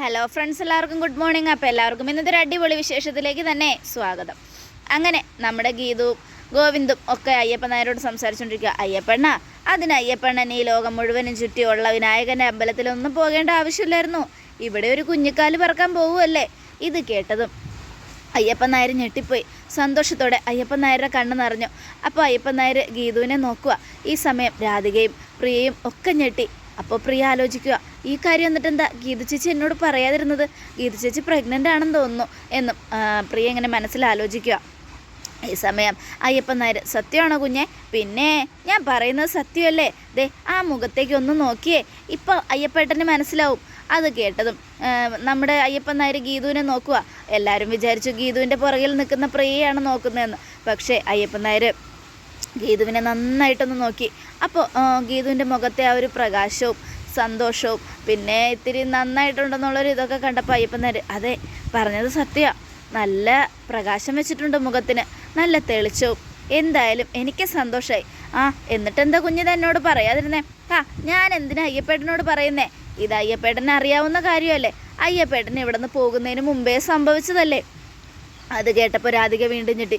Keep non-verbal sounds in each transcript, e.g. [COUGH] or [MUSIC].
Hello friends എല്ലാവർക്കും good morning അപ്പോൾ എല്ലാവർക്കും ഇന്നത്തെ ഒരു അടിപൊളി വിശേഷത്തിലേക്ക് തന്നെ സ്വാഗതം. അങ്ങനെ നമ്മുടെ ഗീതവും ഗോവിന്ദും ഒക്കെ അയ്യപ്പൻ നായരോട് സംസാരിച്ചുകൊണ്ടിരിക്കുക അയ്യപ്പണ്ണ അതിന് അയ്യപ്പണ്ണൻ ഈ ലോകം മുഴുവനും ചുറ്റിയുള്ള വിനായകന്റെ അമ്പലത്തിലൊന്നും പോകേണ്ട ആവശ്യമില്ലായിരുന്നു. ഇവിടെ ഒരു കുഞ്ഞിക്കാൽ പറക്കാൻ പോവുമല്ലേ ഇത് കേട്ടതും അയ്യപ്പൻ നായർ ഞെട്ടിപ്പോയി. സന്തോഷത്തോടെ അയ്യപ്പൻ നായരുടെ കണ്ണ് നിറഞ്ഞു. അപ്പോൾ അയ്യപ്പൻ നായർ ഗീതുവിനെ നോക്കുക. ഈ സമയം രാധികയും പ്രിയയും ഒക്കെ ഞെട്ടി. അപ്പോൾ പ്രിയ ആലോചിക്കുക ഈ കാര്യം എന്നിട്ട് എന്താ ഗീത ചേച്ചി എന്നോട് പറയാതിരുന്നത്? ഗീത ചേച്ചി പ്രഗ്നന്റ് ആണെന്ന് തോന്നുന്നു എന്നും പ്രിയ ഇങ്ങനെ മനസ്സിൽ ആലോചിക്കുക. ഈ സമയം അയ്യപ്പൻ നായർ സത്യമാണോ കുഞ്ഞെ? പിന്നെ ഞാൻ പറയുന്നത് സത്യമല്ലേ? ദേ ആ മുഖത്തേക്ക് ഒന്ന് നോക്കിയേ ഇപ്പോൾ അയ്യപ്പേട്ടന് മനസ്സിലാവും. അത് കേട്ടതും നമ്മുടെ അയ്യപ്പൻ നായർ ഗീതുവിനെ നോക്കുക. എല്ലാവരും വിചാരിച്ചു ഗീതുവിന്റെ പുറകിൽ നിൽക്കുന്ന പ്രിയയാണ് നോക്കുന്നതെന്ന്. പക്ഷേ അയ്യപ്പൻ നായർ ഗീതുവിനെ നന്നായിട്ടൊന്ന് നോക്കി. അപ്പോൾ ഗീതുവിന്റെ മുഖത്തെ ആ ഒരു പ്രകാശവും സന്തോഷവും പിന്നെ ഇത്തിരി നന്നായിട്ടുണ്ടെന്നുള്ളൊരു ഇതൊക്കെ കണ്ടപ്പോൾ അയ്യപ്പൻ നായർ അതെ പറഞ്ഞത് സത്യമാണ് നല്ല പ്രകാശം വെച്ചിട്ടുണ്ട് മുഖത്തിന്. നല്ല തെളിച്ചവും. എന്തായാലും എനിക്ക് സന്തോഷമായി ആ എന്നിട്ട് എന്താ കുഞ്ഞിത് എന്നോട് പറയാതിരുന്നേ? ആ ഞാൻ എന്തിനാ അയ്യപ്പേട്ടനോട് പറയുന്നേ? ഇത് അയ്യപ്പേട്ടനെ അറിയാവുന്ന കാര്യമല്ലേ? അയ്യപ്പേട്ടൻ ഇവിടെ നിന്ന് പോകുന്നതിന് മുമ്പേ സംഭവിച്ചതല്ലേ? അത് കേട്ടപ്പോൾ രാധിക വീണ്ടും ഞെട്ടി.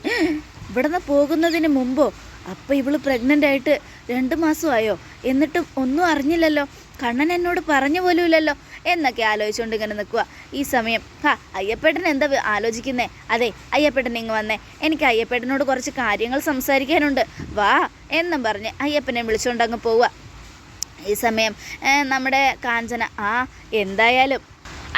ഇവിടെ നിന്ന് പോകുന്നതിന് മുമ്പോ? അപ്പോൾ ഇവൾ പ്രഗ്നന്റ് ആയിട്ട് രണ്ട് മാസമായോ? എന്നിട്ടും ഒന്നും അറിഞ്ഞില്ലല്ലോ. കണ്ണൻ എന്നോട് പറഞ്ഞു പോലുമില്ലല്ലോ എന്നൊക്കെ ആലോചിച്ചുകൊണ്ട് ഇങ്ങനെ നിൽക്കുക ഈ സമയം ഹാ അയ്യപ്പേട്ടൻ എന്താ ആലോചിക്കുന്നേ? അതെ അയ്യപ്പേട്ടൻ ഇങ്ങ് വന്നേ. എനിക്ക് അയ്യപ്പേട്ടനോട് കുറച്ച് കാര്യങ്ങൾ സംസാരിക്കാനുണ്ട്. വാ എന്നും പറഞ്ഞ് അയ്യപ്പനെ വിളിച്ചുകൊണ്ട് അങ്ങ് പോവുക. ഈ സമയം നമ്മുടെ കാഞ്ചന ആ എന്തായാലും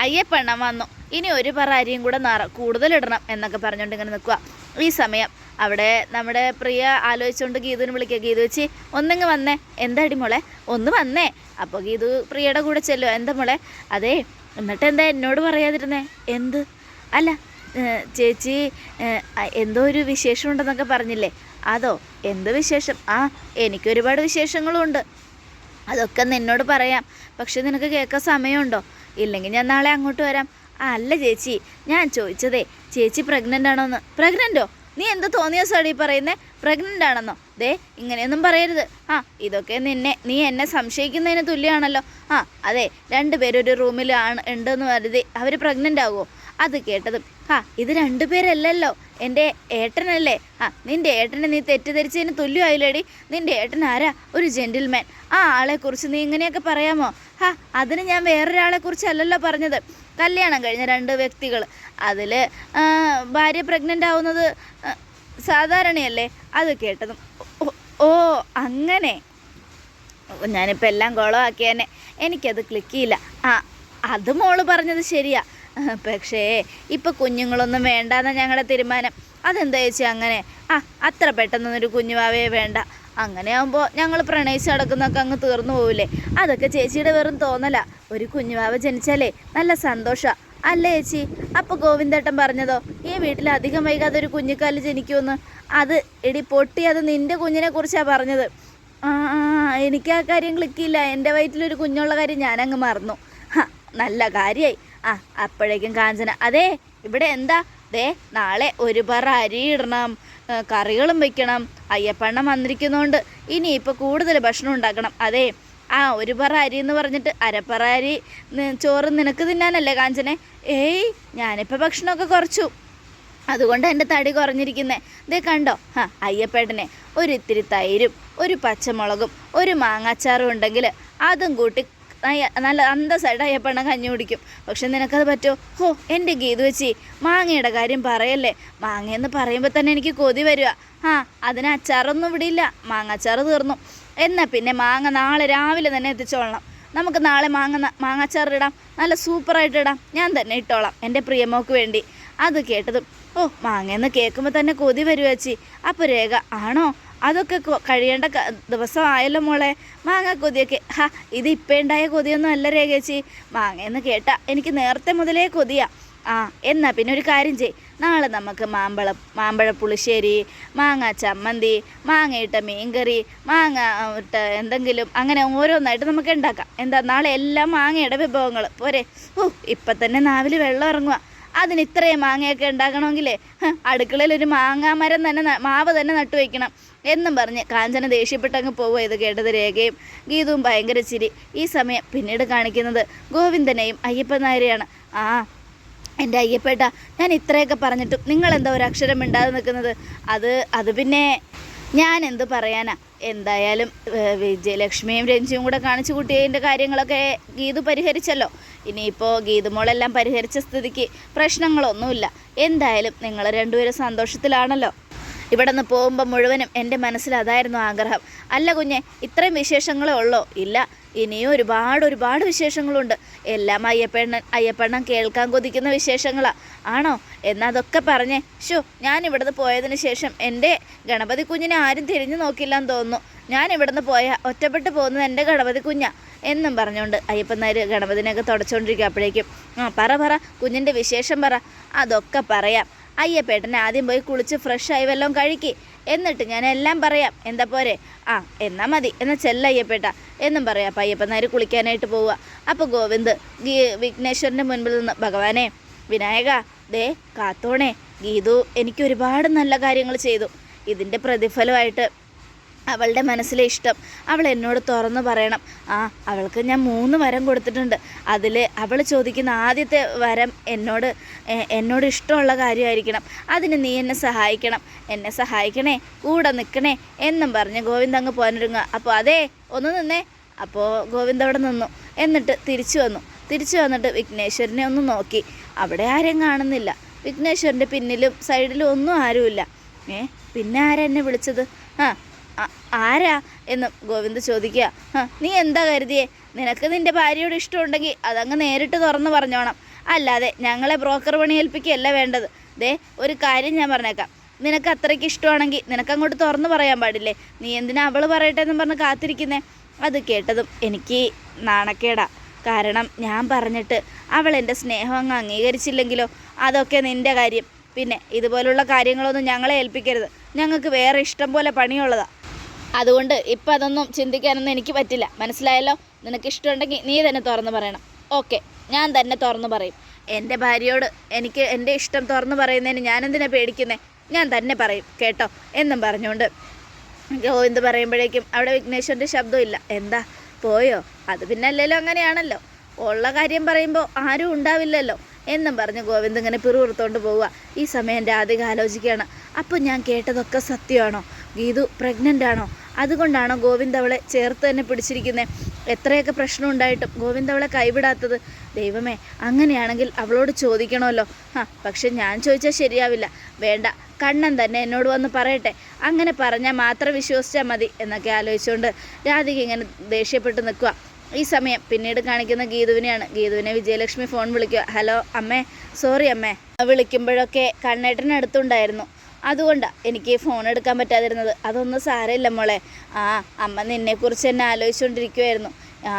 അയ്യപ്പണ്ണം വന്നു. ഇനി ഒരു പറ അരിയും കൂടെ നിറ കൂടുതലിടണം എന്നൊക്കെ പറഞ്ഞുകൊണ്ട് ഇങ്ങനെ നിൽക്കുക ഈ സമയം അവിടെ നമ്മുടെ പ്രിയ ആലോചിച്ചുകൊണ്ട് ഗീതുവിനെ വിളിക്കുക. ഗീതു വെച്ച് ഒന്നിങ്ങ് വന്നേ. എന്താടി മോളെ? ഒന്ന് വന്നേ. അപ്പോൾ ഗീതു പ്രിയയുടെ കൂടെ ചെല്ലുക എന്താ മോളെ? അതെ എന്നിട്ട് എന്താ എന്നോട് പറയാതിരുന്നേ? എന്ത്? അല്ല ചേച്ചി എന്തോ ഒരു വിശേഷം ഉണ്ടെന്നൊക്കെ പറഞ്ഞില്ലേ? അതോ എന്ത് വിശേഷം? ആ എനിക്ക് ഒരുപാട് വിശേഷങ്ങളുണ്ട്. അതൊക്കെ നിന്നോട് പറയാം. പക്ഷെ നിനക്ക് കേൾക്കാൻ സമയമുണ്ടോ? ഇല്ലെങ്കിൽ ഞാൻ നാളെ അങ്ങോട്ട് വരാം. അല്ല ചേച്ചി ഞാൻ ചോദിച്ചതേ ചേച്ചി പ്രഗ്നന്റ് ആണോന്ന്. പ്രഗ്നന്റോ? നീ എന്ത് തോന്നിയ സടി പറയുന്നേ? പ്രഗ്നന്റ് ആണെന്നോ? ദേ ഇങ്ങനെയൊന്നും പറയരുത്. ആ ഇതൊക്കെ നിന്നെ നീ എന്നെ സംശയിക്കുന്നതിന് തുല്യമാണല്ലോ. ആ അതെ രണ്ടുപേരും ഒരു റൂമിൽ ആണ് ഉണ്ടെന്ന് കരുതി അവർ പ്രഗ്നന്റ് ആകുമോ അത് കേട്ടതും ആ ഇത് രണ്ടുപേരല്ലല്ലോ എന്റെ ഏട്ടനല്ലേ? ആ നിന്റെ ഏട്ടനെ നീ തെറ്റിദ്ധരിച്ചതിന് തുല്യമായില്ലേടി? നിന്റെ ഏട്ടൻ ആരാ? ഒരു ജെന്റിൽമാൻ ആ ആളെക്കുറിച്ച് നീ ഇങ്ങനെയൊക്കെ പറയാമോ? ഹാ അതിന് ഞാൻ വേറൊരാളെക്കുറിച്ചല്ലല്ലോ പറഞ്ഞത്. കല്യാണം കഴിഞ്ഞ രണ്ട് വ്യക്തികൾ അതിൽ ഭാര്യ പ്രഗ്നന്റ് ആവുന്നത് സാധാരണയല്ലേ? അത് കേട്ടതും ഓ, അങ്ങനെ. ഞാനിപ്പോൾ എല്ലാം കുളമാക്കിയേനെ എനിക്കത് ക്ലിക്ക് ചെയ്യില്ല. ആ അത് മോൾ പറഞ്ഞത് ശരിയാ. പക്ഷേ ഇപ്പം കുഞ്ഞുങ്ങളൊന്നും വേണ്ടാന്ന ഞങ്ങളുടെ തീരുമാനം. അതെന്താ ചേച്ചി അങ്ങനെ? ആ അത്ര പെട്ടെന്നൊരു കുഞ്ഞുവാവേ വേണ്ട. അങ്ങനെ ആകുമ്പോൾ ഞങ്ങൾ പ്രണയിച്ച് നടക്കുന്നൊക്കെ അങ്ങ് തീർന്നു പോവില്ലേ? അതൊക്കെ ചേച്ചിയുടെ വെറും തോന്നല. ഒരു കുഞ്ഞുവാവ ജനിച്ചാലേ നല്ല സന്തോഷമാണ് അല്ലേ ചേച്ചി? അപ്പോൾ ഗോവിന്ദേട്ടൻ പറഞ്ഞതോ ഈ വീട്ടിൽ അധികം വൈകാതെ ഒരു കുഞ്ഞിക്കാൽ ജനിക്കുമെന്ന്? അത് എടി പൊട്ടി അത് നിന്റെ കുഞ്ഞിനെ കുറിച്ചാണ് പറഞ്ഞത്. ആ എനിക്ക് ആ കാര്യം ക്ലിക്കില്ല എന്റെ വയറ്റിലൊരു കുഞ്ഞുള്ള കാര്യം ഞാനങ്ങ് മറന്നു. നല്ല കാര്യമായി ആ അപ്പോഴേക്കും കാഞ്ചന. അതെ ഇവിടെ എന്താ? ദേ നാളെ ഒരു പറ അരി ഇടണം കറികളും വെക്കണം. അയ്യപ്പണ്ണം വന്നിരിക്കുന്നതുകൊണ്ട് ഇനിയിപ്പോൾ കൂടുതൽ ഭക്ഷണം ഉണ്ടാക്കണം. അതെ ആ ഒരു പറ അരി എന്ന് പറഞ്ഞിട്ട്. അരപ്പറ അരി. ചോറ് നിനക്ക് തിന്നാനല്ലേ കാഞ്ചനെ? ഏയ് ഞാനിപ്പോൾ ഭക്ഷണമൊക്കെ കുറച്ചു. അതുകൊണ്ട് എന്റെ തടി കുറഞ്ഞിരിക്കുന്നേ. ദേ കണ്ടോ? ആ അയ്യപ്പേട്ടനെ. ഒരു ഇത്തിരി തൈരും ഒരു പച്ചമുളകും ഒരു മാങ്ങാച്ചാറും ഉണ്ടെങ്കിൽ അതും കൂട്ടി നല്ല അന്തസ്സായിട്ട് അയ്യപ്പണ്ണ കഞ്ഞി കുടിക്കും. പക്ഷെ നിനക്കത് പറ്റുമോ ഹോ എന്റെ ഗീത് വെച്ചി മാങ്ങയുടെ കാര്യം പറയല്ലേ? മാങ്ങയെന്ന് പറയുമ്പോൾ തന്നെ എനിക്ക് കൊതി വരിക ആ അതിന് അച്ചാറൊന്നും ഇവിടെ ഇല്ല. മാങ്ങാച്ചാറ് തീർന്നു. എന്നാൽ പിന്നെ മാങ്ങ നാളെ രാവിലെ തന്നെ എത്തിച്ചോളണം. നമുക്ക് നാളെ മാങ്ങ ന- മാങ്ങാച്ചാറ് ഇടാം. നല്ല സൂപ്പറായിട്ട് ഇടാം. ഞാൻ തന്നെ ഇട്ടോളാം. എന്റെ പ്രിയമോക്ക് വേണ്ടി. അത് കേട്ടതും ഓ മാങ്ങയെന്ന് കേൾക്കുമ്പോൾ തന്നെ കൊതി വരുവച്ചി അപ്പോൾ രേഖ ആണോ? അതൊക്കെ കഴിയേണ്ട ദിവസമായല്ലോ മോളെ. മാങ്ങ കൊതിയൊക്കെ. ഹാ ഇത് ഇപ്പം ഉണ്ടായ കൊതിയൊന്നും അല്ല രേഖ ചേച്ചി മാങ്ങയെന്ന് കേട്ടാ എനിക്ക് നേരത്തെ മുതലേ കൊതിയാ. ആ എന്നാ പിന്നെ ഒരു കാര്യം ചെയ് നാളെ നമുക്ക് മാമ്പഴ മാമ്പഴ പുളിശ്ശേരി മാങ്ങ ചമ്മന്തി മാങ്ങയിട്ട മീൻകറി മാങ്ങ ഇട്ട എന്തെങ്കിലും അങ്ങനെ ഓരോന്നായിട്ട് നമുക്ക് ഉണ്ടാക്കാം. എന്താ നാളെ എല്ലാം മാങ്ങയുടെ വിഭവങ്ങൾ പോരെ. ഓ ഇപ്പം തന്നെ നാവിൽ വെള്ളം ഇറങ്ങുക അതിന് ഇത്രയും മാങ്ങയൊക്കെ ഉണ്ടാക്കണമെങ്കിലേ അടുക്കളയിൽ ഒരു മാങ്ങാ മരം തന്നെ മാവ് തന്നെ നട്ടു വയ്ക്കണം എന്നും പറഞ്ഞ് കാഞ്ചന ദേഷ്യപ്പെട്ടങ്ങ് പോവുക ഇത് കേട്ടത് രേഖയും ഗീതവും ഭയങ്കര ചിരി. ഈ സമയം പിന്നീട് കാണിക്കുന്നത് ഗോവിന്ദനെയും അയ്യപ്പൻ നായരെയാണ്. ആ എന്റെ അയ്യപ്പേട്ട ഞാൻ ഇത്രയൊക്കെ പറഞ്ഞിട്ടും നിങ്ങൾ എന്താ ഒരു അക്ഷരം മിണ്ടാതെ നിൽക്കുന്നത്? അത് അത് പിന്നെ ഞാൻ എന്ത് പറയാനാ? എന്തായാലും വിജയലക്ഷ്മിയും രഞ്ജിയും കൂടെ കാണിച്ചു കൂട്ടിയതിന്റെ കാര്യങ്ങളൊക്കെ ഗീതു പരിഹരിച്ചല്ലോ. ഇനിയിപ്പോൾ ഗീതുമോളെല്ലാം പരിഹരിച്ച സ്ഥിതിക്ക് പ്രശ്നങ്ങളൊന്നുമില്ല. എന്തായാലും നിങ്ങൾ രണ്ടുപേരും സന്തോഷത്തിലാണല്ലോ. ഇവിടെ നിന്ന് പോകുമ്പോൾ മുഴുവനും എന്റെ മനസ്സിൽ അതായിരുന്നു ആഗ്രഹം. അല്ല കുഞ്ഞെ ഇത്രയും വിശേഷങ്ങളേ ഉള്ളോ? ഇല്ല. ഇനിയും ഒരുപാട് ഒരുപാട് വിശേഷങ്ങളുണ്ട്. എല്ലാം അയ്യപ്പണ്ണൻ അയ്യപ്പണ്ണൻ കേൾക്കാൻ കൊതിക്കുന്ന വിശേഷങ്ങളാണ് ആണോ? എന്നാൽ അതൊക്കെ പറഞ്ഞേ. ഷോ ഞാൻ ഇവിടുന്ന് പോയതിന് ശേഷം എന്റെ ഗണപതി കുഞ്ഞിനെ ആരും തിരിഞ്ഞു നോക്കില്ലെന്ന് തോന്നുന്നു. ഞാൻ ഇവിടുന്ന് പോയ ഒറ്റപ്പെട്ട് പോകുന്നത് എന്റെ ഗണപതി കുഞ്ഞാ എന്നും പറഞ്ഞുകൊണ്ട് അയ്യപ്പനാർ ഗണപതിനെയൊക്കെ തുടച്ചുകൊണ്ടിരിക്കുക അപ്പോഴേക്കും. ആ പറ പറ. കുഞ്ഞിന്റെ വിശേഷം പറ. അതൊക്കെ പറയാം. അയ്യപ്പേട്ടൻ ആദ്യം പോയി കുളിച്ച് ഫ്രഷായി വല്ലതും കഴിക്കി. എന്നിട്ട് ഞാൻ എല്ലാം പറയാം. എന്താ പോരെ? ആ എന്നാ മതി. എന്നാ ചെല്ല അയ്യപ്പേട്ട. എന്നും പറയാം. അപ്പം അയ്യപ്പൻ നേരെ കുളിക്കാനായിട്ട് പോവുക. അപ്പോൾ ഗോവിന്ദ് വിഘ്നേശ്വരന്റെ മുൻപിൽ നിന്ന് ഭഗവാനെ വിനായക ദേ കാത്തോണേ ഗീതു എനിക്ക് ഒരുപാട് നല്ല കാര്യങ്ങൾ ചെയ്തു. ഇതിന്റെ പ്രതിഫലമായിട്ട് അവളുടെ മനസ്സിലെ ഇഷ്ടം. അവൾ എന്നോട് തുറന്നു പറയണം. ആ അവൾക്ക് ഞാൻ മൂന്ന് വരം കൊടുത്തിട്ടുണ്ട്. അതിൽ അവൾ ചോദിക്കുന്ന ആദ്യത്തെ വരം എന്നോട് എന്നോട് ഇഷ്ടമുള്ള കാര്യമായിരിക്കണം. അതിന് നീ എന്നെ സഹായിക്കണം. എന്നെ സഹായിക്കണേ കൂടെ നിൽക്കണേ എന്നും പറഞ്ഞ് ഗോവിന്ദ് അങ്ങ് പോനൊരുങ്ങുക അപ്പോൾ അതേ ഒന്ന് നിന്നേ. അപ്പോൾ ഗോവിന്ദ് അവിടെ നിന്നു. എന്നിട്ട് തിരിച്ചു വന്നു. തിരിച്ചു വന്നിട്ട് വിഘ്നേശ്വരനെ ഒന്ന് നോക്കി. അവിടെ ആരെയും കാണുന്നില്ല. വിഘ്നേശ്വരന്റെ പിന്നിലും സൈഡിലും ഒന്നും ആരുമില്ല. ഏ പിന്നെ ആരാ എന്നെ വിളിച്ചത്? ആ- ആരാ എന്ന് ഗോവിന്ദ് ചോദിക്കുക. നീ എന്താ കരുതിയേ? നിനക്ക് നിന്റെ ഭാര്യയോട് ഇഷ്ടമുണ്ടെങ്കിൽ അതങ്ങ് നേരിട്ട് തുറന്ന് പറഞ്ഞോണം. അല്ലാതെ ഞങ്ങളെ ബ്രോക്കർ പണി ഏൽപ്പിക്കുകയല്ല വേണ്ടത്. ദേ ഒരു കാര്യം ഞാൻ പറഞ്ഞേക്കാം. നിനക്ക് അത്രയ്ക്ക് ഇഷ്ടമാണെങ്കിൽ നിനക്കങ്ങോട്ട് തുറന്നു പറയാൻ പാടില്ലേ? നീ എന്തിനാ അവൾ പറയട്ടെ എന്നും പറഞ്ഞ് കാത്തിരിക്കുന്നേ? അത് കേട്ടതും എനിക്ക് നാണക്കേടാ. കാരണം ഞാൻ പറഞ്ഞിട്ട് അവൾ എന്റെ സ്നേഹം അങ്ങ് അംഗീകരിച്ചില്ലെങ്കിലോ? അതൊക്കെ നിന്റെ കാര്യം. പിന്നെ ഇതുപോലുള്ള കാര്യങ്ങളൊന്നും ഞങ്ങളെ ഏൽപ്പിക്കരുത്. ഞങ്ങൾക്ക് വേറെ ഇഷ്ടം പോലെ പണിയുള്ളതാ. അതുകൊണ്ട് ഇപ്പം അതൊന്നും ചിന്തിക്കാനൊന്നും എനിക്ക് പറ്റില്ല. മനസ്സിലായല്ലോ? നിനക്ക് ഇഷ്ടമുണ്ടെങ്കിൽ നീ തന്നെ തുറന്നു പറയണം. ഓക്കെ ഞാൻ തന്നെ തുറന്നു പറയും. എന്റെ ഭാര്യയോട് എനിക്ക് എന്റെ ഇഷ്ടം തുറന്നു പറയുന്നതിന് ഞാനെന്തിനാ പേടിക്കുന്നേ? ഞാൻ തന്നെ പറയും കേട്ടോ? എന്നും പറഞ്ഞുകൊണ്ട്. ഗോവിന്ദ് പറയുമ്പോഴേക്കും അവിടെ വിഘ്നേശ്വരന്റെ ശബ്ദമില്ല എന്താ? പോയോ? അത് പിന്നെ അല്ലല്ലോ അങ്ങനെയാണല്ലോ. ഉള്ള കാര്യം പറയുമ്പോൾ ആരും ഉണ്ടാവില്ലല്ലോ. എന്നും പറഞ്ഞ് ഗോവിന്ദ് ഇങ്ങനെ പിറുപിറുത്തോണ്ട് പോവുക. ഈ സമയം രാധിക ആലോചിക്കുകയാണ്. അപ്പോൾ ഞാൻ കേട്ടതൊക്കെ സത്യമാണോ? ഗീതു പ്രഗ്നന്റ് ആണോ? അതുകൊണ്ടാണോ ഗോവിന്ദ് അവളെ ചേർത്ത് തന്നെ പിടിച്ചിരിക്കുന്നത് എത്രയൊക്കെ പ്രശ്നം ഉണ്ടായിട്ടും ഗോവിന്ദ് അവളെ കൈവിടാത്തത്? ദൈവമേ അങ്ങനെയാണെങ്കിൽ അവളോട് ചോദിക്കണമല്ലോ. ആ പക്ഷെ ഞാൻ ചോദിച്ചാൽ ശരിയാവില്ല. വേണ്ട കണ്ണൻ തന്നെ എന്നോട് വന്ന് പറയട്ടെ. അങ്ങനെ പറഞ്ഞാൽ മാത്രം വിശ്വസിച്ചാൽ മതി എന്നൊക്കെ ആലോചിച്ചുകൊണ്ട് രാധിക ഇങ്ങനെ ദേഷ്യപ്പെട്ട് നിൽക്കുക. ഈ സമയം പിന്നീട് കാണിക്കുന്ന ഗീതുവിനെയാണ്. ഗീതുവിനെ വിജയലക്ഷ്മി ഫോൺ വിളിക്കുക. ഹലോ അമ്മേ. സോറി അമ്മേ. വിളിക്കുമ്പോഴൊക്കെ കണ്ണേട്ടൻ അടുത്തുണ്ടായിരുന്നു. അതുകൊണ്ടാണ് എനിക്ക് ഫോൺ എടുക്കാൻ പറ്റാതിരുന്നത്. അതൊന്നും സാരമില്ല മോളെ. ആ അമ്മ നിന്നെക്കുറിച്ച് തന്നെ ആലോചിച്ചുകൊണ്ടിരിക്കുമായിരുന്നു ആ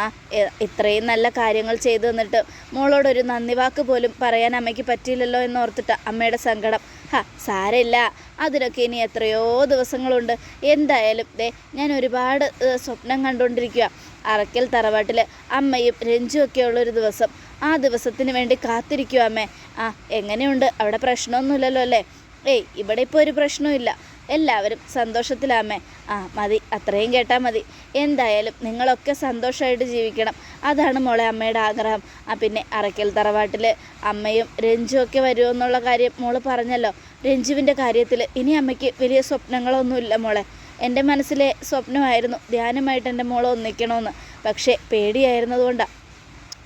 ഇത്രയും നല്ല കാര്യങ്ങൾ ചെയ്തു തന്നിട്ട് മോളോടൊരു നന്ദി വാക്ക് പോലും പറയാൻ അമ്മയ്ക്ക് പറ്റിയില്ലല്ലോ എന്ന് ഓർത്തിട്ട് അമ്മയുടെ സങ്കടം. ഹാ സാരമില്ല. അതിനൊക്കെ ഇനി എത്രയോ ദിവസങ്ങളുണ്ട്. എന്തായാലും ദേ ഞാൻ ഒരുപാട് സ്വപ്നം കണ്ടുകൊണ്ടിരിക്കുക അറക്കൽ തറവാട്ടിൽ അമ്മയും രഞ്ജു ഒക്കെ ഉള്ളൊരു ദിവസം. ആ ദിവസത്തിന് വേണ്ടി കാത്തിരിക്കുക അമ്മേ. ആ എങ്ങനെയുണ്ട്? അവിടെ പ്രശ്നമൊന്നുമില്ലല്ലോ അല്ലേ? ഏയ് ഇവിടെ ഇപ്പോൾ ഒരു പ്രശ്നമില്ല എല്ലാവരും സന്തോഷത്തിലാമേ ആ മതി. അത്രയും കേട്ടാൽ മതി. എന്തായാലും നിങ്ങളൊക്കെ സന്തോഷമായിട്ട് ജീവിക്കണം. അതാണ് മോളെ അമ്മയുടെ ആഗ്രഹം. ആ പിന്നെ അറയ്ക്കൽ തറവാട്ടിൽ അമ്മയും രഞ്ജും ഒക്കെ വരുമെന്നുള്ള കാര്യം മോൾ പറഞ്ഞല്ലോ. രഞ്ജുവിന്റെ കാര്യത്തിൽ ഇനി അമ്മയ്ക്ക് വലിയ സ്വപ്നങ്ങളൊന്നുമില്ല മോളെ. എന്റെ മനസ്സിലെ സ്വപ്നമായിരുന്നു ധ്യാനമായിട്ട് എന്റെ മോളെ ഒന്നിക്കണമെന്ന് പക്ഷേ പേടിയായിരുന്നതുകൊണ്ടാണ്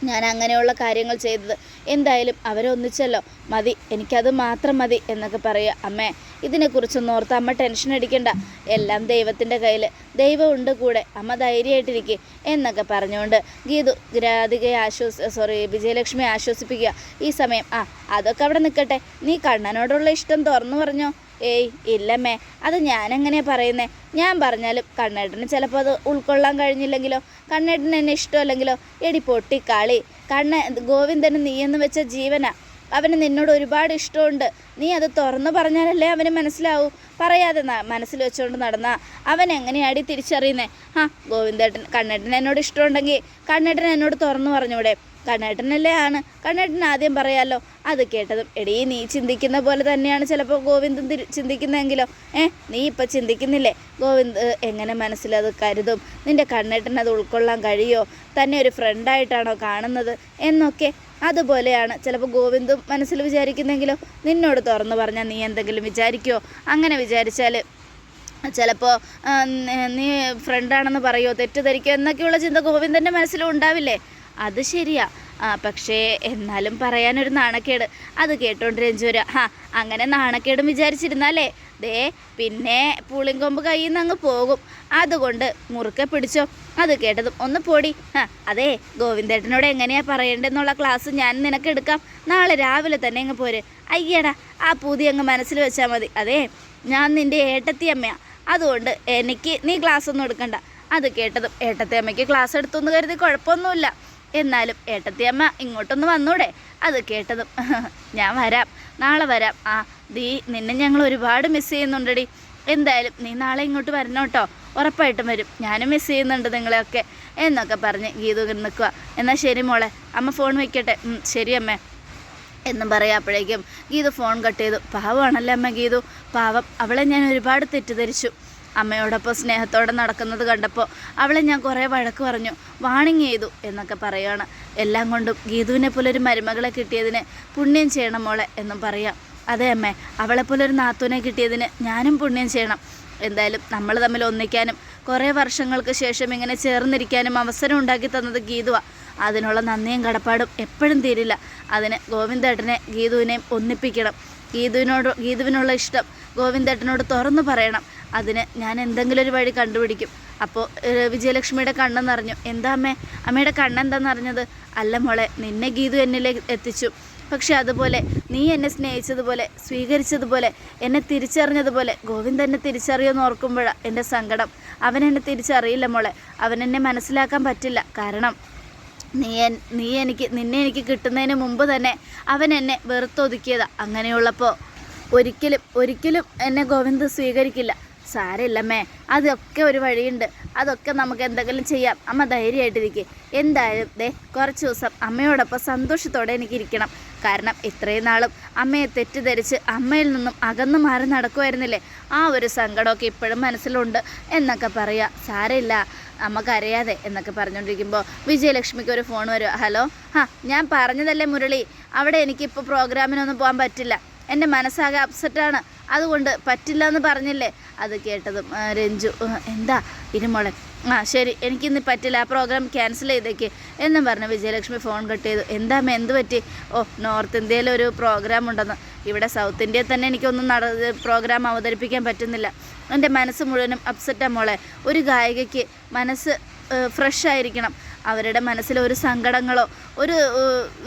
ഞാൻ അങ്ങനെയുള്ള കാര്യങ്ങൾ ചെയ്തത്. എന്തായാലും അവരൊന്നിച്ചല്ലോ. മതി എനിക്കത് മാത്രം മതി എന്നൊക്കെ പറയുക. അമ്മേ ഇതിനെക്കുറിച്ചൊന്നും ഓർത്ത് അമ്മ ടെൻഷൻ അടിക്കണ്ട. എല്ലാം ദൈവത്തിന്റെ കയ്യിൽ ദൈവമുണ്ട് കൂടെ. അമ്മ ധൈര്യമായിട്ടിരിക്കുക എന്നൊക്കെ പറഞ്ഞുകൊണ്ട് ഗീതു രാധികയെ ആശ്വസ സോറി വിജയലക്ഷ്മി ആശ്വസിപ്പിക്കുക. ഈ സമയം ആ അതൊക്കെ അവിടെ നിൽക്കട്ടെ. നീ കണ്ണനോടുള്ള ഇഷ്ടം തുറന്നു പറഞ്ഞോ? ഏയ് ഇല്ലമ്മേ അത് ഞാനെങ്ങനെയാ പറയുന്നത് ഞാൻ പറഞ്ഞാലും കണ്ണേട്ടന് ചിലപ്പോൾ അത് ഉൾക്കൊള്ളാൻ കഴിഞ്ഞില്ലെങ്കിലോ കണ്ണേട്ടന് എന്നെ ഇഷ്ടമല്ലെങ്കിലോ എടി പൊട്ടി കളി. കണ്ണ ഗോവിന്ദന് നീയെന്ന് വെച്ച ജീവനാ. അവന് നിന്നോട് ഒരുപാട് ഇഷ്ടമുണ്ട്. നീ അത് തുറന്നു പറഞ്ഞാലല്ലേ അവന് മനസ്സിലാവൂ. പറയാതെ മനസ്സിൽ വെച്ചുകൊണ്ട് നടന്നാ. അവൻ എങ്ങനെയാടി തിരിച്ചറിയുന്നേ? ആ ഗോവിന്ദേട്ടൻ കണ്ണേട്ടൻ എന്നോട് ഇഷ്ടമുണ്ടെങ്കിൽ കണ്ണേട്ടൻ എന്നോട് തുറന്നു പറഞ്ഞൂടെ. കണ്ണേട്ടനല്ലേ ആണ്. കണ്ണേട്ടൻ ആദ്യം പറയാലോ അത് കേട്ടതും എടീ നീ ചിന്തിക്കുന്ന പോലെ തന്നെയാണ് ചിലപ്പോൾ ഗോവിന്ദൻ ചിന്തിക്കുന്നതെങ്കിലോ ഏ നീ ഇപ്പം ചിന്തിക്കുന്നില്ലേ? ഗോവിന്ദ് എങ്ങനെ മനസ്സിലത് കരുതും? നിന്റെ കണ്ണേട്ടൻ അത് ഉൾക്കൊള്ളാൻ കഴിയോ? തന്നെ ഒരു ഫ്രണ്ടായിട്ടാണോ കാണുന്നത്? എന്നൊക്കെ. അതുപോലെയാണ് ചിലപ്പോൾ ഗോവിന്ദും മനസ്സിൽ വിചാരിക്കുന്നെങ്കിലോ? നിന്നോട് തുറന്നു പറഞ്ഞാൽ നീ എന്തെങ്കിലും വിചാരിക്കുമോ അങ്ങനെ വിചാരിച്ചാൽ ചിലപ്പോൾ നീ ഫ്രണ്ടാണെന്ന് പറയുമോ തെറ്റിദ്ധരിക്കുമോ എന്നൊക്കെയുള്ള ചിന്ത ഗോവിന്ദന്റെ മനസ്സിലും ഉണ്ടാവില്ലേ? അത് ശരിയാ. പക്ഷേ എന്നാലും പറയാനൊരു നാണക്കേട്. അത് കേട്ടോണ്ട് രഞ്ജുര ഹാ അങ്ങനെ നാണക്കേടും വിചാരിച്ചിരുന്നാലേ. ദേ പിന്നെ പുളിങ്കൊമ്പ് കയ്യിൽ നിന്ന് അങ്ങ് പോകും. അതുകൊണ്ട് മുറുക്കെ പിടിച്ചോ. അത് കേട്ടതും ഒന്ന് പൊടി. ആ അതെ ഗോവിന്ദേട്ടനോട് എങ്ങനെയാ പറയേണ്ടതെന്നുള്ള ക്ലാസ് ഞാൻ നിനക്ക് എടുക്കാം. നാളെ രാവിലെ തന്നെ അങ്ങ് പോര്. അയ്യടാ ആ പൂതി അങ്ങ് മനസ്സിൽ വെച്ചാൽ മതി. അതെ ഞാൻ നിന്റെ ഏട്ടത്തി അമ്മയാ അതുകൊണ്ട് എനിക്ക് നീ ക്ലാസ് ഒന്നും എടുക്കണ്ട. അത് കേട്ടതും ഏട്ടത്തി അമ്മയ്ക്ക് ക്ലാസ് എടുത്തൊന്ന് കരുതി കുഴപ്പമൊന്നുമില്ല. എന്നാലും ഏട്ടത്തിയമ്മ ഇങ്ങോട്ടൊന്ന് വന്നൂടെ? അത് കേട്ടതും. [LAUGHS] ഞാൻ വരാം. നാളെ വരാം. ആ ദീ നിന്നെ ഞങ്ങൾ ഒരുപാട് മിസ് ചെയ്യുന്നുണ്ടടി. എന്തായാലും നീ നാളെ ഇങ്ങോട്ട് വരണം കേട്ടോ. ഉറപ്പായിട്ടും വരും. ഞാനും മിസ് ചെയ്യുന്നുണ്ട് നിങ്ങളെയൊക്കെ. എന്നൊക്കെ പറഞ്ഞ് ഗീതു നിൽക്കുക എന്നാൽ ശരി മോളെ. അമ്മ ഫോൺ വയ്ക്കട്ടെ ശരി അമ്മേ. എന്നും പറയാം അപ്പോഴേക്കും ഗീതു ഫോൺ കട്ട് ചെയ്തു. പാവമാണല്ലേ അമ്മ ഗീതു? പാവം. അവളെ ഞാൻ ഒരുപാട് തെറ്റിദ്ധരിച്ചു. അമ്മയോടൊപ്പം സ്നേഹത്തോടെ നടക്കുന്നത് കണ്ടപ്പോൾ അവളെ ഞാൻ കുറേ വഴക്ക് പറഞ്ഞു വാണിങ് ചെയ്തു എന്നൊക്കെ പറയുകയാണ് എല്ലാം കൊണ്ടും ഗീതുവിനെ പോലെ ഒരു മരുമകളെ കിട്ടിയതിന് പുണ്യം ചെയ്യണം മോളെ എന്നും പറയാം. അതെ അമ്മേ അവളെപ്പോലെ ഒരു നാത്തൂനെ കിട്ടിയതിന് ഞാനും പുണ്യം ചെയ്യണം. എന്തായാലും നമ്മൾ തമ്മിൽ ഒന്നിക്കാനും കുറേ വർഷങ്ങൾക്ക് ശേഷം ഇങ്ങനെ ചേർന്നിരിക്കാനും അവസരം ഉണ്ടാക്കി തന്നത് ഗീതുവാ. അതിനുള്ള നന്ദിയും കടപ്പാടും എപ്പോഴും തീരില്ല. അതിന് ഗോവിന്ദേട്ടനെ ഗീതുവിനെയും ഒന്നിപ്പിക്കണം. ഗീതുവിനോട് ഗീതുവിനുള്ള ഇഷ്ടം ഗോവിന്ദേട്ടനോട് തുറന്നു പറയണം. അതിന് ഞാൻ എന്തെങ്കിലും ഒരു വഴി കണ്ടുപിടിക്കും. അപ്പോൾ വിജയലക്ഷ്മിയുടെ കണ്ണെന്നറിഞ്ഞു എന്താ അമ്മേ? അമ്മയുടെ കണ്ണെന്താണെന്നറിഞ്ഞത് അല്ല മോളെ നിന്നെ ഗീതു എന്നിലേക്ക് എത്തിച്ചു. പക്ഷെ അതുപോലെ നീ എന്നെ സ്നേഹിച്ചതുപോലെ സ്വീകരിച്ചതുപോലെ എന്നെ തിരിച്ചറിഞ്ഞതുപോലെ ഗോവിന്ദ് എന്നെ തിരിച്ചറിയുമെന്ന് ഓർക്കുമ്പോഴാണ് എന്റെ സങ്കടം. അവൻ എന്നെ തിരിച്ചറിയില്ല മോളെ. അവൻ എന്നെ മനസ്സിലാക്കാൻ പറ്റില്ല. കാരണം നീ നീ എനിക്ക് നിന്നെ എനിക്ക് കിട്ടുന്നതിന് മുമ്പ് തന്നെ അവൻ എന്നെ വെറുത്തൊതുക്കിയതാ. അങ്ങനെയുള്ളപ്പോൾ ഒരിക്കലും ഒരിക്കലും എന്നെ ഗോവിന്ദ് സ്വീകരിക്കില്ല. സാരമില്ലമ്മേ. അതൊക്കെ ഒരു വഴിയുണ്ട്. അതൊക്കെ നമുക്ക് എന്തെങ്കിലും ചെയ്യാം. അമ്മ ധൈര്യമായിട്ടിരിക്കെ. എന്തായാലും ദേ കുറച്ച് ദിവസം അമ്മയോടൊപ്പം സന്തോഷത്തോടെ എനിക്കിരിക്കണം കാരണം ഇത്രയും നാളും അമ്മയെ തെറ്റിദ്ധരിച്ച് അമ്മയിൽ നിന്നും അകന്നു മാറി നടക്കുമായിരുന്നില്ലേ ആ ഒരു സങ്കടമൊക്കെ ഇപ്പോഴും മനസ്സിലുണ്ട് എന്നൊക്കെ പറയാം. സാരമില്ല. നമുക്കറിയാതെ എന്നൊക്കെ പറഞ്ഞുകൊണ്ടിരിക്കുമ്പോൾ വിജയലക്ഷ്മിക്ക് ഒരു ഫോൺ വരും ഹലോ? ആ ഞാൻ പറഞ്ഞതല്ലേ മുരളി. അവിടെ എനിക്കിപ്പോൾ പ്രോഗ്രാമിനൊന്നും പോകാൻ പറ്റില്ല. എന്റെ മനസ്സാകെ അപ്സെറ്റാണ് അതുകൊണ്ട് പറ്റില്ല എന്ന് പറഞ്ഞില്ലേ? അത് കേട്ടതും രഞ്ജു എന്താ? ഇരുമോളെ ആ ശരി എനിക്കിന്ന് പറ്റില്ല. ആ പ്രോഗ്രാം ക്യാൻസൽ ചെയ്തേക്ക്. എന്നും പറഞ്ഞ് വിജയലക്ഷ്മി ഫോൺ കട്ട് ചെയ്തു. എന്താ എന്ത് പറ്റി? ഓ നോർത്ത് ഇന്ത്യയിൽ ഒരു പ്രോഗ്രാം ഉണ്ടെന്ന്. ഇവിടെ സൗത്ത് ഇന്ത്യയിൽ തന്നെ എനിക്കൊന്നും നട പ്രോഗ്രാം അവതരിപ്പിക്കാൻ പറ്റുന്നില്ല. എന്റെ മനസ്സ് മുഴുവനും അപ്സെറ്റാണ് മോളെ. ഒരു ഗായികയ്ക്ക് മനസ്സ് ഫ്രഷ് ആയിരിക്കണം. അവരുടെ മനസ്സിൽ ഒരു സങ്കടങ്ങളോ ഒരു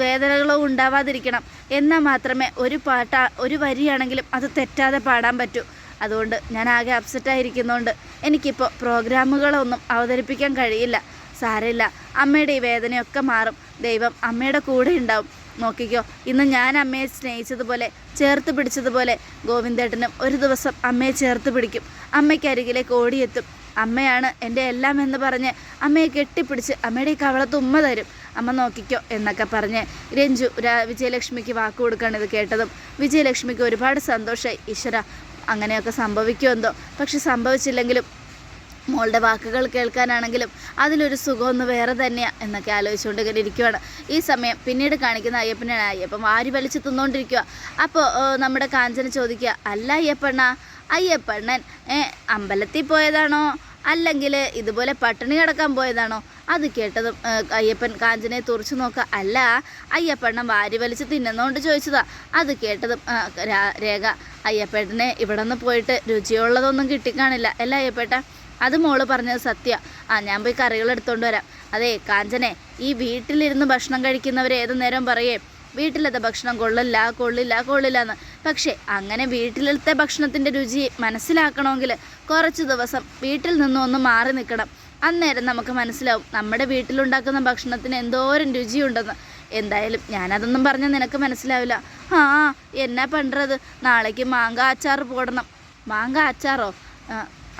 വേദനകളോ ഉണ്ടാവാതിരിക്കണം. എന്നാൽ മാത്രമേ ഒരു പാട്ട ഒരു വരിയാണെങ്കിലും അത് തെറ്റാതെ പാടാൻ പറ്റൂ. അതുകൊണ്ട് ഞാൻ ആകെ അപ്സെറ്റായിരിക്കുന്നതുകൊണ്ട് എനിക്കിപ്പോൾ പ്രോഗ്രാമുകളൊന്നും അവതരിപ്പിക്കാൻ കഴിയില്ല സാരമില്ല. അമ്മയുടെ ഈ വേദനയൊക്കെ മാറും. ദൈവം അമ്മയുടെ കൂടെ ഉണ്ടാവും. നോക്കിക്കോ ഇന്ന് ഞാൻ അമ്മയെ സ്നേഹിച്ചതുപോലെ ചേർത്ത് പിടിച്ചതുപോലെ ഗോവിന്ദേട്ടനും ഒരു ദിവസം അമ്മയെ ചേർത്ത് പിടിക്കും. അമ്മയ്ക്കരികിലേക്ക് ഓടിയെത്തും. അമ്മയാണ് എന്റെ എല്ലാം എന്ന് പറഞ്ഞ് അമ്മയെ കെട്ടിപ്പിടിച്ച് അമ്മയുടെ ഈ കവളത്ത് ഉമ്മ തരും. അമ്മ നോക്കിക്കോ എന്നൊക്കെ പറഞ്ഞ് രഞ്ജു വിജയലക്ഷ്മിക്ക് വാക്ക് കൊടുക്കുകയാണ് ഇത് കേട്ടതും. വിജയലക്ഷ്മിക്ക് ഒരുപാട് സന്തോഷമായി ഈശ്വര അങ്ങനെയൊക്കെ സംഭവിക്കുമെന്തോ? പക്ഷെ സംഭവിച്ചില്ലെങ്കിലും മോളുടെ വാക്കുകൾ കേൾക്കാനാണെങ്കിലും അതിലൊരു സുഖമൊന്ന് വേറെ തന്നെയാണ് എന്നൊക്കെ ആലോചിച്ചുകൊണ്ട് ഇങ്ങനെ ഇരിക്കുവാണ്. ഈ സമയം പിന്നീട് കാണിക്കുന്ന അയ്യപ്പനാണ് അയ്യപ്പൻ. വാരി വലിച്ച് തിന്നുകൊണ്ടിരിക്കുക അപ്പോൾ നമ്മുടെ കാഞ്ചന ചോദിക്കുക അല്ല അയ്യപ്പണ്ണ അയ്യപ്പണ്ണൻ അമ്പലത്തിൽ പോയതാണോ? അല്ലെങ്കിൽ ഇതുപോലെ പട്ടിണി കിടക്കാൻ പോയതാണോ? അത് കേട്ടതും അയ്യപ്പൻ കാഞ്ചനയെ തുറച്ചു നോക്കുക. അല്ല അയ്യപ്പണ്ണം വാരി വലിച്ച് തിന്നുന്നതുകൊണ്ട് ചോദിച്ചതാ. അത് കേട്ടതും രേഖ അയ്യപ്പേട്ടനെ ഇവിടെ നിന്ന് പോയിട്ട് രുചിയുള്ളതൊന്നും കിട്ടിക്കാണില്ല. അല്ല അയ്യപ്പേട്ട അത് മോൾ പറഞ്ഞത് സത്യ. ആ ഞാൻ പോയി കറികൾ എടുത്തുകൊണ്ട് വരാം. അതെ കാഞ്ചനെ ഈ വീട്ടിലിരുന്ന് ഭക്ഷണം കഴിക്കുന്നവർ ഏതു നേരം പറയേ? വീട്ടിലത്തെ ഭക്ഷണം കൊള്ളില്ല കൊള്ളില്ല കൊള്ളില്ല എന്ന് പക്ഷേ അങ്ങനെ വീട്ടിലത്തെ ഭക്ഷണത്തിന്റെ രുചി മനസ്സിലാക്കണമെങ്കിൽ കുറച്ച് ദിവസം വീട്ടിൽ നിന്നും ഒന്ന് മാറി നിൽക്കണം. അന്നേരം നമുക്ക് മനസ്സിലാവും നമ്മുടെ വീട്ടിലുണ്ടാക്കുന്ന ഭക്ഷണത്തിന് എന്തോരം രുചിയുണ്ടെന്ന്. എന്തായാലും ഞാനതൊന്നും പറഞ്ഞാൽ നിനക്ക് മനസ്സിലാവില്ല. ആ എന്നാ പണ്ടത് നാളേക്ക് മാങ്ക അച്ചാർ പോടണം. മാങ്ക അച്ചാറോ?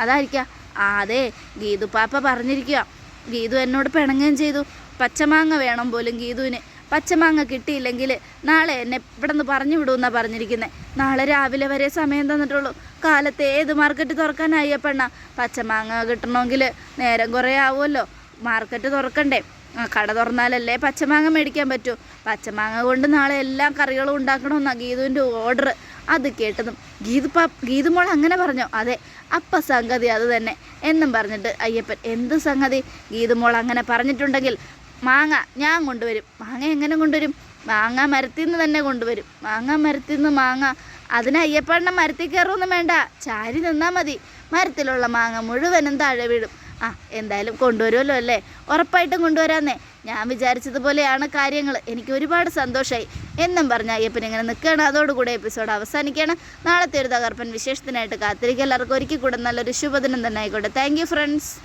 അതായിരിക്കാം. ആ അതെ ഗീതു പാപ്പ പറഞ്ഞിരിക്കുക ഗീതു എന്നോട് പിണങ്ങുകയും ചെയ്തു. പച്ചമാങ്ങ വേണം പോലും ഗീതുവിന്. പച്ചമാങ്ങ കിട്ടിയില്ലെങ്കിൽ നാളെ എന്നെ ഇവിടെ നിന്ന് പറഞ്ഞു വിടുമെന്നാണ് പറഞ്ഞിരിക്കുന്നത് നാളെ രാവിലെ വരെ സമയം തന്നിട്ടുള്ളൂ. കാലത്ത് ഏത് മാർക്കറ്റ് തുറക്കാനായി പെണ്ണ പച്ചമാങ്ങ കിട്ടണമെങ്കിൽ നേരം കുറേ ആവുമല്ലോ. മാർക്കറ്റ് തുറക്കണ്ടേ. കട തുറന്നാലല്ലേ പച്ചമാങ്ങ മേടിക്കാൻ പറ്റൂ. പച്ചമാങ്ങ കൊണ്ട് നാളെ എല്ലാ കറികളും ഉണ്ടാക്കണമെന്നാണ് ഗീതുവിന്റെ ഓർഡർ അത് കേട്ടതും ഗീതുപ്പാ ഗീതുമോൾ അങ്ങനെ പറഞ്ഞോ അതെ അപ്പ സംഗതി അത് തന്നെ എന്നും പറഞ്ഞിട്ട് അയ്യപ്പൻ എന്ത് സംഗതി? ഗീതുമോൾ അങ്ങനെ പറഞ്ഞിട്ടുണ്ടെങ്കിൽ മാങ്ങ ഞാൻ കൊണ്ടുവരും. മാങ്ങ എങ്ങനെ കൊണ്ടുവരും? മാങ്ങ മരത്തിൽ നിന്ന് തന്നെ കൊണ്ടുവരും. മാങ്ങ മരത്തിൽ നിന്ന് മാങ്ങ. അതിന് അയ്യപ്പണ്ണ മരത്തിൽ കയറുമൊന്നും വേണ്ട. ചാരി നിന്നാൽ മതി. മരത്തിലുള്ള മാങ്ങ മുഴുവനും താഴെ വീഴും. ആ എന്തായാലും കൊണ്ടുവരുമല്ലോ അല്ലേ? ഉറപ്പായിട്ടും കൊണ്ടുവരാന്നേ. ഞാൻ വിചാരിച്ചതുപോലെയാണ് കാര്യങ്ങൾ. എനിക്ക് ഒരുപാട് സന്തോഷമായി എന്നും പറഞ്ഞ അയ്യപ്പൻ ഇങ്ങനെ നിൽക്കുകയാണ്. അതോടുകൂടെ എപ്പിസോഡ് അവസാനിക്കുകയാണ്. നാളത്തെ ഒരു തകർപ്പൻ വിശേഷത്തിനായിട്ട് കാത്തിരിക്കുക. എല്ലാവർക്കും ഒരിക്കൽ കൂടെ നല്ലൊരു ശുഭദിനം തന്നെ ആയിക്കോട്ടെ. Thank friends